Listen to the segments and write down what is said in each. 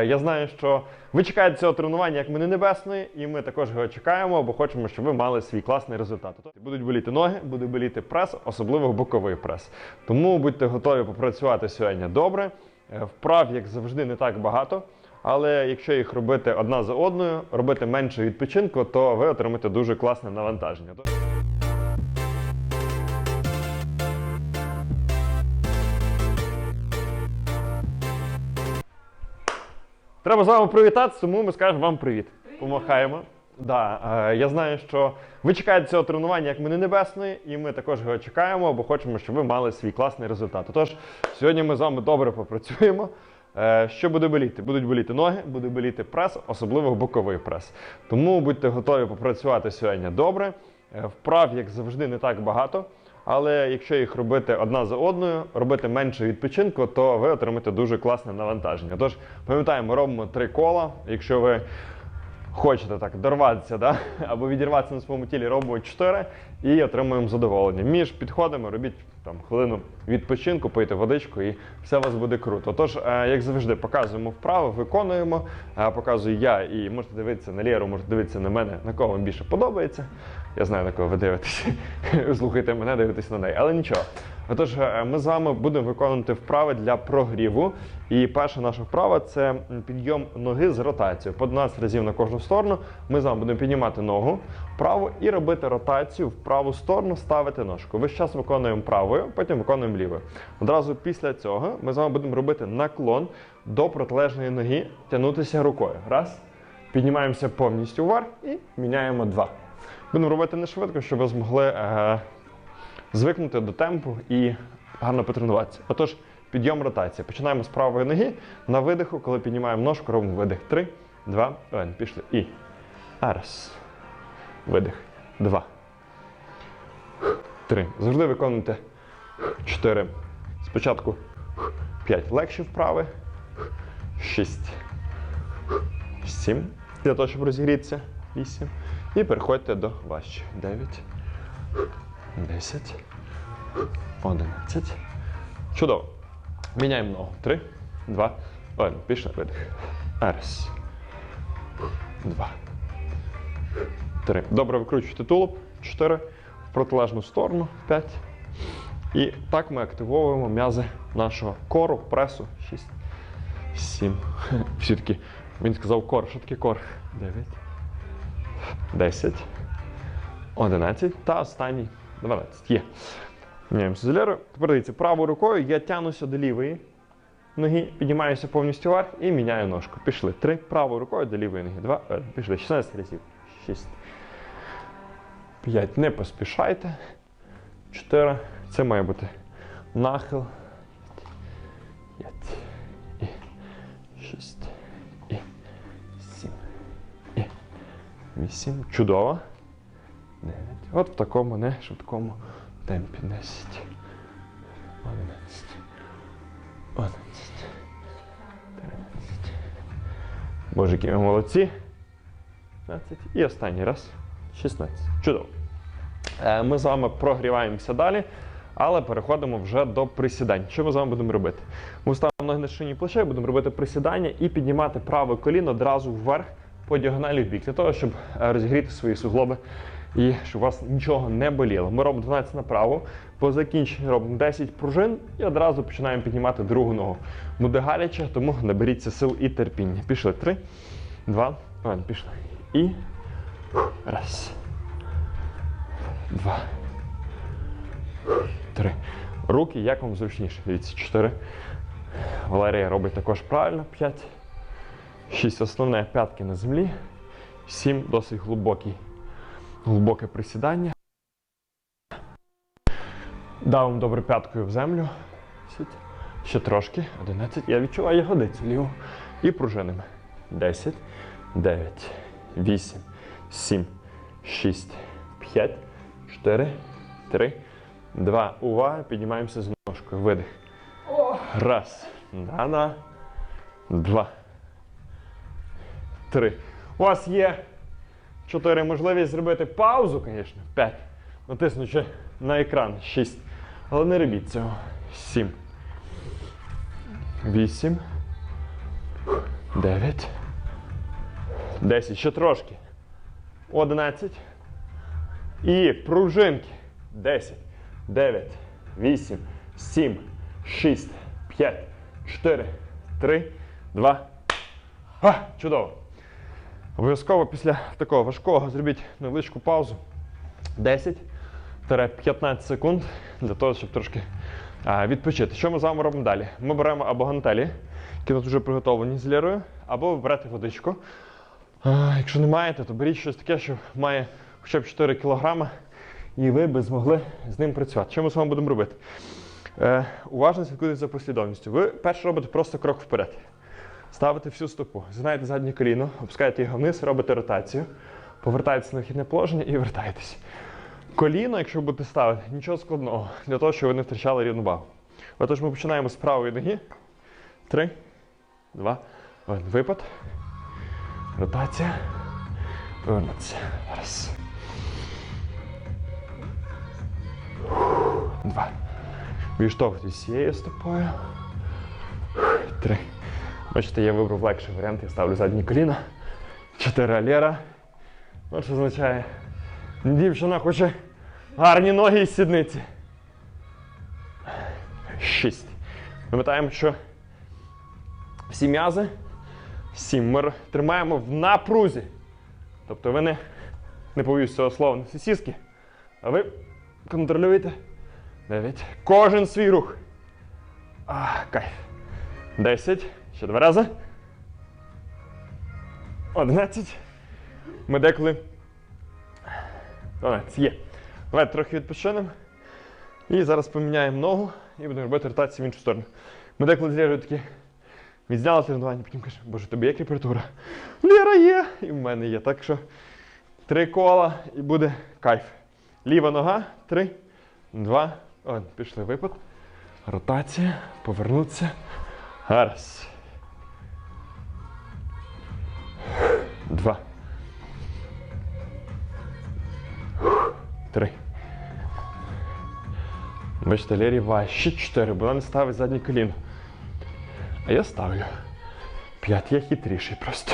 Е, Я знаю, що ви чекаєте цього тренування як мене небесної, і ми також його чекаємо, бо хочемо, щоб ви мали свій класний результат. Тобто Будуть боліти ноги, буде боліти прес, особливо боковий прес. Тому будьте готові попрацювати сьогодні добре. Е, Вправ, як завжди, не так багато. Але якщо їх робити одна за одною, робити менше відпочинку, то ви отримаєте дуже класне навантаження. Треба з вами привітатися, тому ми скажемо вам привіт. Помахаємо. Да, е, я знаю, що ви чекаєте цього тренування як мене небесної, і ми також його чекаємо, бо хочемо, щоб ви мали свій класний результат. Тож сьогодні ми з вами добре попрацюємо. Е, Що буде боліти? Будуть боліти ноги, буде боліти прес, особливо боковий прес. Тому будьте готові попрацювати сьогодні добре. Е, Вправ, як завжди, не так багато. Але якщо їх робити одна за одною, робити менше відпочинку, то ви отримаєте дуже класне навантаження. Тож пам'ятаємо, робимо три кола. Якщо ви хочете так дорватися, да? або відірватися на своєму тілі, робимо 4 і отримуємо задоволення. Між підходами робіть там хвилину відпочинку, пийте водичку і все у вас буде круто. Тож, е, як завжди, показуємо вправи, виконуємо. Е, Показую я і можете дивитися на Лєру, можете дивитися на мене, на кого вам більше подобається. Я знаю, на кого ви дивитеся. Слухайте мене, дивитесь на неї. Але нічого. Отож, е, ми з вами будемо виконувати вправи для прогріву. І перша наша вправа це підйом ноги з ротацією. По 12 разів на кожну сторону. Ми з вами будемо піднімати ногу вправо і робити ротацію в праву сторону, ставити ножку. Весь час виконуємо правою, потім виконуємо лівою. Одразу після цього ми з вами будемо робити наклон до протилежної ноги, тягнутися рукою. Раз. Піднімаємося повністю вверх і міняємо два. Будемо робити не швидко, щоб ви змогли е, звикнути до темпу і гарно потренуватися. Отож, підйом ротації. Починаємо з правої ноги. На видиху, коли піднімаємо ножку, робимо видих. Три, два, один. Пішли. І. Раз. Видих. Два. Три. Завжди виконуйте чотири. Спочатку п'ять легші вправи. Шість. Сім. Для того, щоб розігрітися. Вісім. І переходьте до важчих. Дев'ять. Десять. Одинадцять. Чудово. Міняємо ногу. Три, два, один. Пішли видих. Раз. Два. Три. Добре викручуйте тулуб. Чотири. В протилежну сторону. П'ять. І так ми активовуємо м'язи нашого кору, пресу. Шість. Сім. Всі такі. Він сказав кор. Що таке кор? Дев'ять. Десять. 11 та останній 12. Є. Міняємося Лерою. Тепер дивіться, правою рукою я тягнуся до лівої ноги, піднімаюся повністю вверх і міняю ножку. Пішли. Три. Правою рукою до лівої ноги. Два. Пішли. 16 разів. 6. 5. Не поспішайте. 4. Це має бути нахил. 8. Чудово. 9. От в такому не швидкому темпі. 10. 11. 11. 13. Боже, які ви молодці. 15. І останній раз. 16. Чудово. Е, Ми з вами прогріваємося далі, але переходимо вже до присідань. Що ми з вами будемо робити? Ми ставимо ноги на шині плече, будемо робити присідання і піднімати праве коліно одразу вверх по діагоналі в бік, для того, щоб е, розігріти свої суглоби і щоб у вас нічого не боліло. Ми робимо 12 направо, по закінченні робимо 10 пружин і одразу починаємо піднімати другу ногу. Буде гаряче, тому наберіться сил і терпіння. Пішли. Три, два, один. Пішли. І раз. Два. Три. Руки як вам зручніше. Дивіться, чотири. Валерія робить також правильно. П'ять. Шість. Основне п'ятки на землі. Сім. Досить глибокий. Глибоке присідання. Дав вам добре п'яткою в землю. Ще трошки. 11. Я відчуваю ягодицю ліву. І пружинами. 10, 9, 8, 7, 6, 5, 4, 3, 2. Увага. Піднімаємося з ножкою. Видих. Раз. На-на. Два. Три. У вас є чотири можливість зробити паузу, звісно. П'ять. Натиснучи на екран. Шість. Але не робіть цього. Сім. Вісім. 9. 10. Ще трошки. 11. І пружинки. 10, 9, 8, 7, 6, 5, 4, 3, 2. А, чудово. Обов'язково після такого важкого зробіть невеличку паузу. 10-15 секунд для того, щоб трошки відпочити. Що ми з вами робимо далі? Ми беремо або гантелі, які нас вже приготовлені з лірою, або ви берете водичку. Якщо не маєте, то беріть щось таке, що має хоча б 4 кг, і ви би змогли з ним працювати. Що ми з вами будемо робити? Е, уважно слідкуйте за послідовністю. Ви перше робите просто крок вперед. Ставите всю стопу, згинаєте заднє коліно, опускаєте його вниз, робите ротацію, повертаєтеся на вихідне положення і вертаєтесь. Коліно, якщо будете ставити, нічого складного, для того, щоб ви не втрачали рівновагу. Отож, ми починаємо з правої ноги. Три, два, один. Випад. Ротація. Повернутися. Раз. Два. Відштовхуйтесь цією стопою. Три. Бачите, я вибрав легший варіант, я ставлю задні коліна. Чотири алєра. Ну, що означає, дівчина хоче гарні ноги і сідниці. Шість. Пам'ятаємо, що всі м'язи, сім ми тримаємо в напрузі. Тобто ви не, не повіюсь цього слова, не сосіски, а ви контролюєте дев'ять. Кожен свій рух. А, кайф. Десять. Ще два рази. Одинадцять. Ми деколи. 12. Є. Давайте трохи відпочинемо. І зараз поміняємо ногу і будемо робити ротацію в іншу сторону. Ми деколи з Лєрою такі відзняли тренування, потім каже, боже, тобі є кріпертура? Лєра є! І в мене є. Так що три кола і буде кайф. Ліва нога. Три, два, один. Пішли випад. Ротація. Повернутися. Раз. Два. Три. Бачите, Лері важче 4, бо вона не ставить заднє коліно. А я ставлю. 5 я хитріший просто.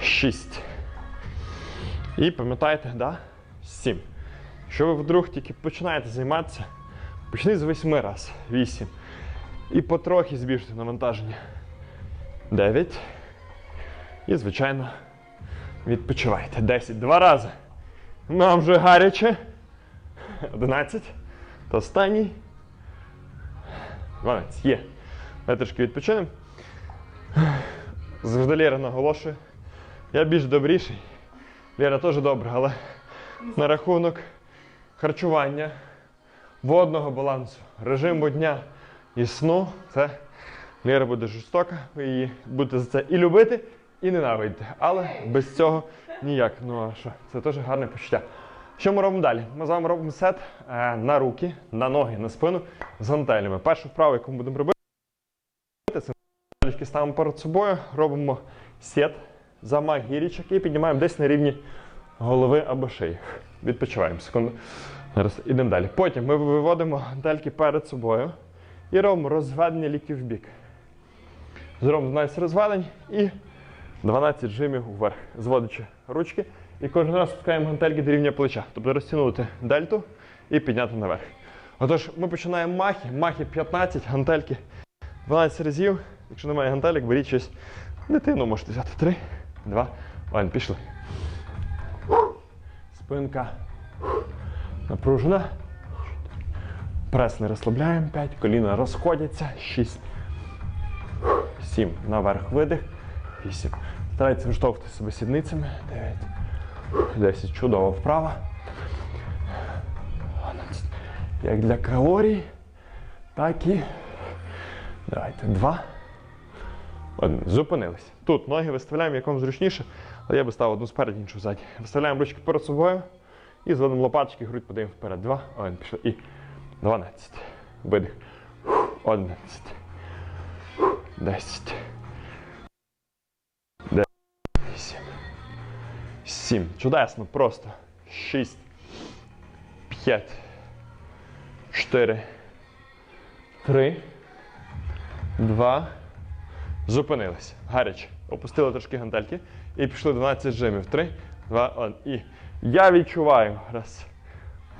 6. І пам'ятаєте, да? 7. Якщо ви вдруг тільки починаєте займатися, почніть з 8 раз. 8. І потрохи збільшуйте навантаження. 9. І, звичайно, відпочивайте. 10. Два рази. Нам вже гаряче. 11. Та останній. 12. Є. Давай трошки відпочинемо. Завжди Лєра наголошує. Я більш добріший. Лєра теж добра, але на рахунок харчування, водного балансу, режиму дня і сну, це Лєра буде жорстока. Ви її будете за це і любити, і ненавидіти. Але без цього ніяк. Ну а що? Це теж гарне почуття. Що ми робимо далі? Ми з вами робимо сет е, на руки, на ноги, на спину з гантелями. Першу вправу, яку ми будемо робити, це гантельки ставимо перед собою, робимо сет, замах гірічок і піднімаємо десь на рівні голови або шиї. Відпочиваємо секунду. Зараз ідемо далі. Потім ми виводимо гантельки перед собою і робимо розведення ліктів в бік. Зробимо 12 розведень і 12 жимів вверх, зводячи ручки. І кожен раз спускаємо гантельки до рівня плеча. Тобто розтягнути дельту і підняти наверх. Отож, ми починаємо махи. Махи 15, гантельки 12 разів. Якщо немає гантелек, беріть щось. Дитину можете взяти. 3, 2, 1. Пішли. Спинка напружена. Прес не розслабляємо. 5. Коліна розходяться. 6. 7. Наверх видих. 8. Старайтеся виштовхувати себе сідницями. 9. 10. Чудово вправо. 12. Як для калорій, так і. Давайте. 2. Один. Зупинились. Тут ноги виставляємо як вам зручніше, але я би ставив одну спереді, іншу ззаді. Виставляємо ручки перед собою і зводимо лопаточки, грудь подаємо вперед. Два, один, пішли. І 12. Видих. 11. 10. 9. 8. 7. Чудесно, просто. 6. 5. 4. 3. 2. Зупинилися. Гаряче. Опустили трошки гантельки і пішли 12 жимів. Три, два, один. І я відчуваю. Раз.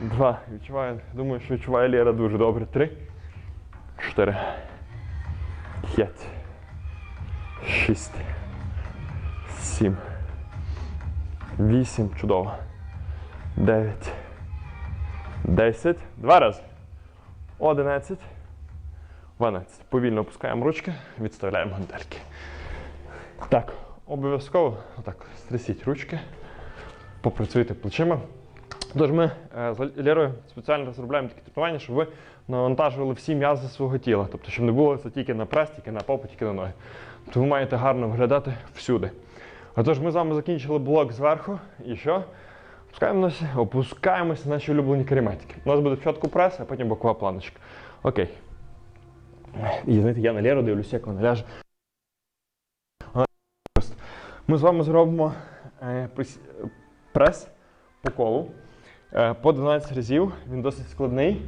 Два. Відчуваю. Думаю, що відчуває Лєра дуже добре. Три. Чотири. П'ять. Шість. Сім. Вісім. Чудово. Дев'ять. Десять. Два рази. Одинадцять. 12. Повільно опускаємо ручки, відставляємо гантельки. Так, обов'язково отак стрясіть ручки, попрацюйте плечима. Тож ми е, з Лєрою спеціально розробляємо такі тренування, щоб ви навантажували всі м'язи свого тіла. Тобто, щоб не було це тільки на прес, тільки на попу, тільки на ноги. Тобто ви маєте гарно виглядати всюди. Отож, ми з вами закінчили блок зверху. І що? Опускаємося, опускаємося на наші улюблені кереметики. У нас буде спочатку прес, а потім бокова планочка. Окей. І знаєте, я на Леру дивлюся, як вона ляже. Ми з вами зробимо е, прес по колу е, по 12 разів. Він досить складний.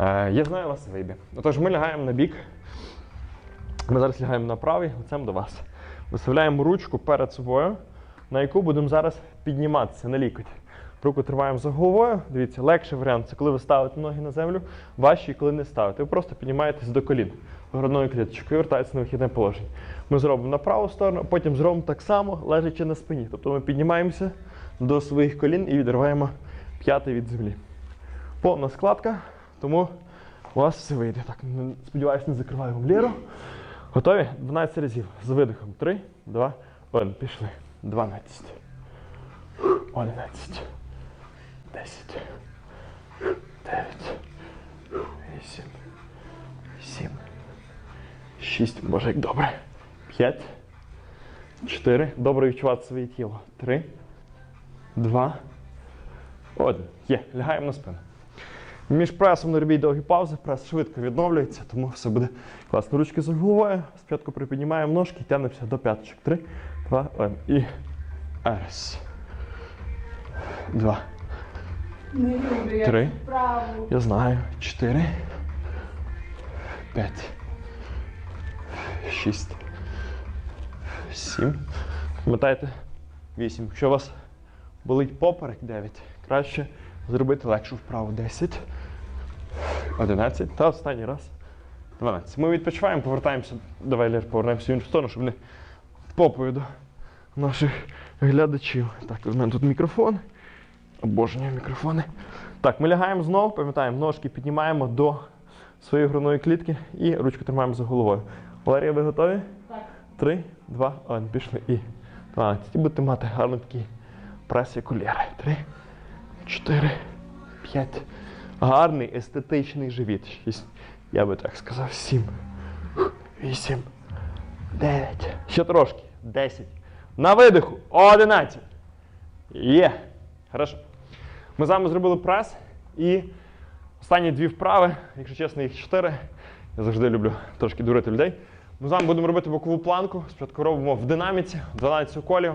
Е, я знаю, вас вийде. Отож, ми лягаємо на бік. Ми зараз лягаємо на правий, лицем до вас. Виставляємо ручку перед собою, на яку будемо зараз підніматися на лікоть. Руку тримаємо за головою. Дивіться, легший варіант це коли ви ставите ноги на землю, важчий, коли не ставите. Ви просто піднімаєтесь до колін грудною кліточкою і вертаєтеся на вихідне положення. Ми зробимо на праву сторону, потім зробимо так само, лежачи на спині. Тобто ми піднімаємося до своїх колін і відриваємо п'яти від землі. Повна складка, тому у вас все вийде. Так, не- сподіваюсь, не закриваю вам ліру. Готові? 12 разів. З видихом. 3, 2, 1. Пішли. 12. 11. 10. 9. 8. 7. 6. Боже, як добре. 5. 4. Добре відчувати своє тіло. 3. 2. 1. Є. Лягаємо на спину. Між пресом не робіть довгі паузи, прес швидко відновлюється, тому все буде класно. Ручки за головою. Спочатку припіднімаємо ножки, і тягнемося до п'яточок. Три, два, один. І раз. Два. Не люблю я Три. вправу. Я знаю. Чотири. П'ять. Шість. Сім. Пам'ятаєте? Вісім. Якщо у вас болить поперек, дев'ять. Краще зробити легшу вправу. Десять. Одинадцять. Та останній раз. 12. Ми відпочиваємо, повертаємося. Давай, Лєр, повернемося в іншу сторону, щоб не попою до наших глядачів. Так, у мене тут мікрофон. Обожнюю мікрофони. Так, ми лягаємо знову, пам'ятаємо, ножки піднімаємо до своєї грудної клітки і ручку тримаємо за головою. Валерія, ви готові? Так. Три, два, один. Пішли. І 12. І будете мати гарний такий прес, як у Лєри. Три, чотири, п'ять. Гарний естетичний живіт. Шість. Я би так сказав. Сім. Вісім. Дев'ять. Ще трошки. Десять. На видиху. Одинадцять. Є. Хорошо. Ми з вами зробили прес і останні дві вправи, якщо чесно, їх чотири. Я завжди люблю трошки дурити людей. Ми з вами будемо робити бокову планку. Спочатку робимо в динаміці 12 колів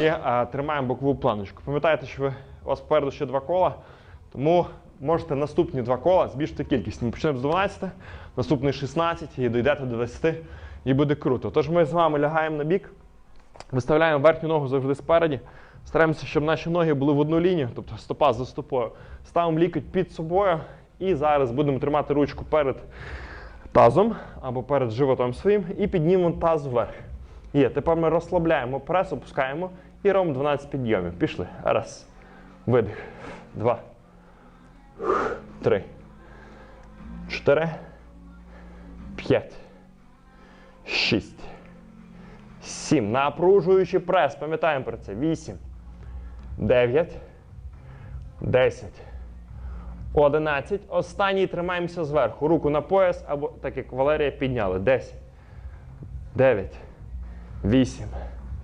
і а, тримаємо бокову планочку. Пам'ятаєте, що ви, у вас попереду ще два кола, тому можете наступні два кола збільшити кількість. Ми почнемо з 12, наступний 16 і дійдете до 20, і буде круто. Тож ми з вами лягаємо на бік, виставляємо верхню ногу завжди спереді. Стараємося, щоб наші ноги були в одну лінію, тобто стопа за стопою. Ставимо лікоть під собою і зараз будемо тримати ручку перед тазом або перед животом своїм і піднімемо таз вверх. Є, тепер ми розслабляємо прес, опускаємо і робимо 12 підйомів. Пішли. Раз. Видих. Два. Три. Чотири. П'ять. Шість. Сім. Напружуючи прес. Пам'ятаємо про це. Вісім. 9, 10, 11. Останній тримаємося зверху. Руку на пояс, або так як Валерія підняли. 10, 9, 8,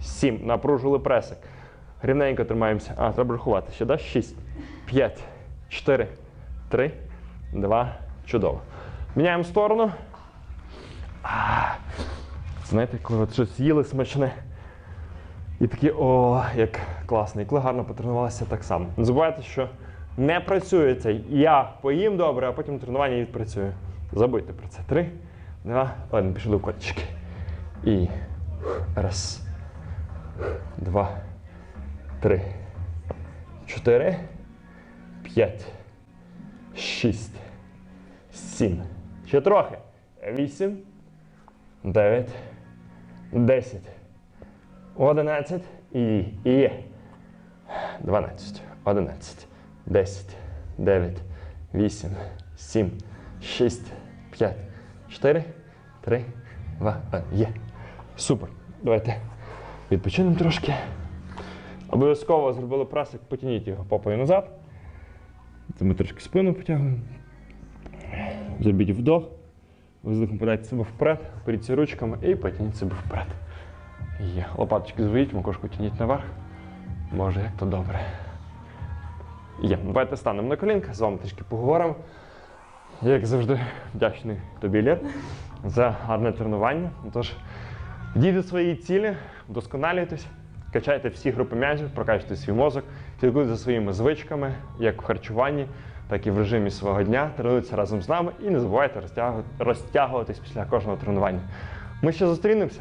7. Напружили пресик. Рівненько тримаємося. А, треба рахувати. Ще да? 6, 5, 4, 3, 2. Чудово. Міняємо сторону. Знаєте, коли от щось їли смачне. І такі, о, як класно, і коли гарно потренувалися так само. Не забувайте, що не працює цей я поїм добре, а потім тренування відпрацює. Забудьте про це. Три, два, один, пішли в котички. І раз, два, три, чотири, п'ять, шість, сім. Ще трохи. Вісім, дев'ять, десять, одинадцять. І, є. Дванадцять, одинадцять, десять, дев'ять, вісім, сім, шість, п'ять, чотири, три, два. Є. Супер. Давайте відпочинемо трошки. Обов'язково зробили пресик, потягніть його попою назад. Це ми трошки спину потягуємо. Зробіть вдох. Виздохом подайте себе вперед, періться ручками і потягніть себе вперед. Є. Лопаточки звоїть, макушку тягніть наверх. Може, як то добре. Є. Давайте станемо на колінка, з вами трішки поговоримо. Як завжди, вдячний тобі, Лєр, за гарне тренування. Тож, до своєї цілі, вдосконалюйтесь, качайте всі групи м'язів, прокачуйте свій мозок, слідкуйте за своїми звичками, як в харчуванні, так і в режимі свого дня. Тренуйтеся разом з нами і не забувайте розтягу- розтягуватись після кожного тренування. Ми ще зустрінемося.